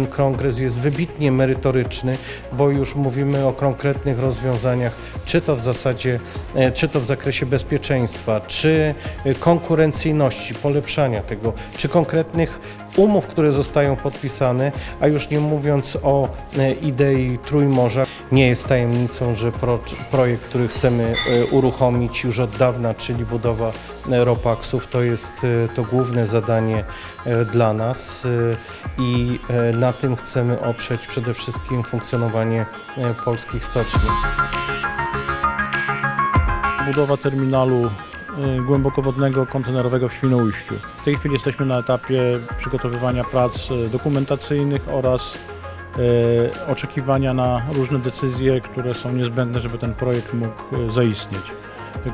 ten kongres jest wybitnie merytoryczny, bo już mówimy o konkretnych rozwiązaniach, czy to w zasadzie, e, czy to w zakresie bezpieczeństwa, czy e, konkurencyjności, polepszania tego, czy konkretnych umów, które zostają podpisane, a już nie mówiąc o e, idei Trójmorza, nie jest tajemnicą, że pro, projekt, który chcemy e, uruchomić już od dawna, czyli budowa e, ropaksów, to jest to główne zadanie dla nas i na tym chcemy oprzeć przede wszystkim funkcjonowanie polskich stoczni. budowa terminalu głębokowodnego kontenerowego w Świnoujściu. W tej chwili jesteśmy na etapie przygotowywania prac y, dokumentacyjnych oraz y, oczekiwania na różne decyzje, które są niezbędne, żeby ten projekt mógł zaistnieć.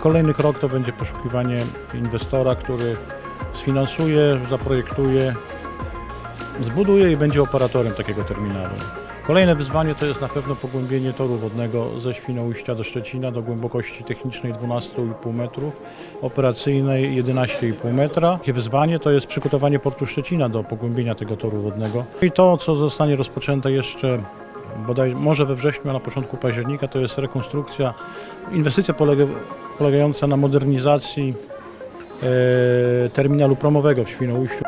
Kolejny krok to będzie poszukiwanie inwestora, który sfinansuje, zaprojektuje, zbuduje i będzie operatorem takiego terminalu. Kolejne wyzwanie to jest na pewno pogłębienie toru wodnego ze Świnoujścia do Szczecina do głębokości technicznej 12,5 metrów, operacyjnej 11,5 metra. Takie wyzwanie to jest przygotowanie portu Szczecina do pogłębienia tego toru wodnego. I to, co zostanie rozpoczęte jeszcze bodaj może we wrześniu, a na początku października, to jest rekonstrukcja, inwestycja polega, polegająca na modernizacji e, terminalu promowego w Świnoujściu.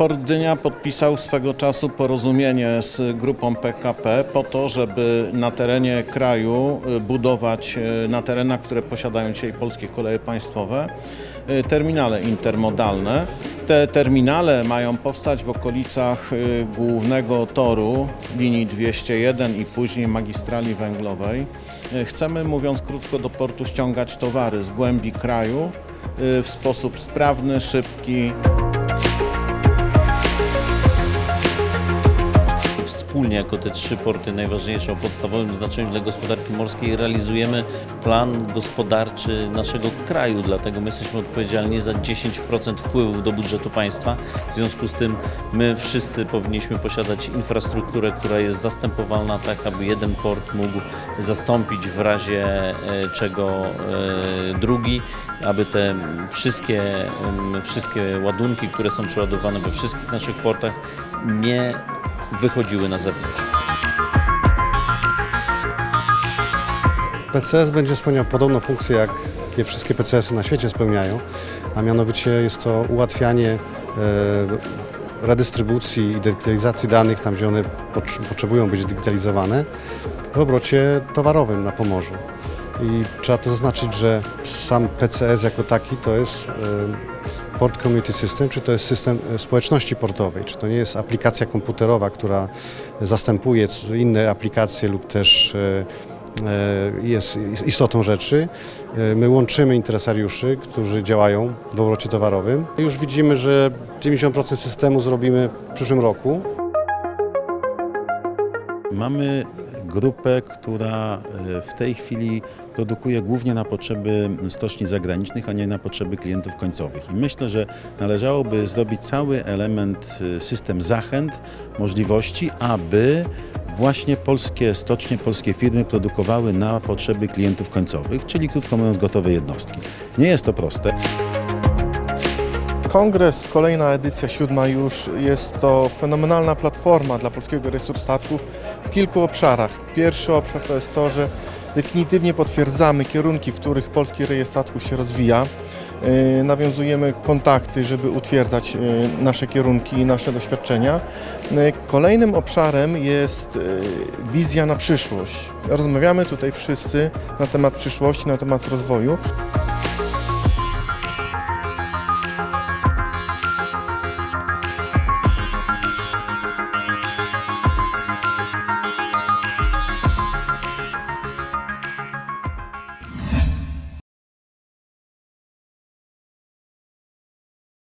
Port Gdynia podpisał swego czasu porozumienie z grupą PKP po to, żeby na terenie kraju y, budować y, na terenach, które posiadają dzisiaj polskie koleje państwowe, y, terminale intermodalne. Te terminale mają powstać w okolicach głównego toru linii 201 i później magistrali węglowej. Chcemy, mówiąc krótko, do portu ściągać towary z głębi kraju w sposób sprawny, szybki. Wspólnie jako te trzy porty najważniejsze o podstawowym znaczeniu dla gospodarki morskiej realizujemy plan gospodarczy naszego kraju, dlatego my jesteśmy odpowiedzialni za 10% wpływów do budżetu państwa. W związku z tym my wszyscy powinniśmy posiadać infrastrukturę, która jest zastępowalna tak, aby jeden port mógł zastąpić w razie e, czego e, drugi, aby te wszystkie, wszystkie ładunki, które są przeładowane we wszystkich naszych portach nie wychodziły na zewnątrz. PCS będzie spełniał podobną funkcję, jak jakie wszystkie PCS-y na świecie spełniają, a mianowicie jest to ułatwianie e, redystrybucji i digitalizacji danych tam, gdzie one pot- potrzebują być digitalizowane, w obrocie towarowym na Pomorzu. I trzeba to zaznaczyć, że sam PCS jako taki to jest e, Port Community System, czy to jest system e, społeczności portowej, czy to nie jest aplikacja komputerowa, która zastępuje inne aplikacje lub też e, e, jest istotą rzeczy. My łączymy interesariuszy, którzy działają w obrocie towarowym. Już widzimy, że 90% systemu zrobimy w przyszłym roku. Mamy grupę, która e, w tej chwili produkuje głównie na potrzeby stoczni zagranicznych, a nie na potrzeby klientów końcowych. I myślę, że należałoby zrobić cały element, e, system zachęt, możliwości, aby właśnie polskie stocznie, polskie firmy produkowały na potrzeby klientów końcowych, czyli krótko mówiąc gotowe jednostki. Nie jest to proste. Kongres, kolejna edycja, siódma już, jest to fenomenalna platforma dla polskiego rejestru statków w kilku obszarach. Pierwszy obszar to jest to, że definitywnie potwierdzamy kierunki, w których polski rejestr statków się rozwija. Yy, Nawiązujemy kontakty, żeby utwierdzać yy, nasze kierunki i nasze doświadczenia. Yy, Kolejnym obszarem jest wizja na przyszłość. Rozmawiamy tutaj wszyscy na temat przyszłości, na temat rozwoju.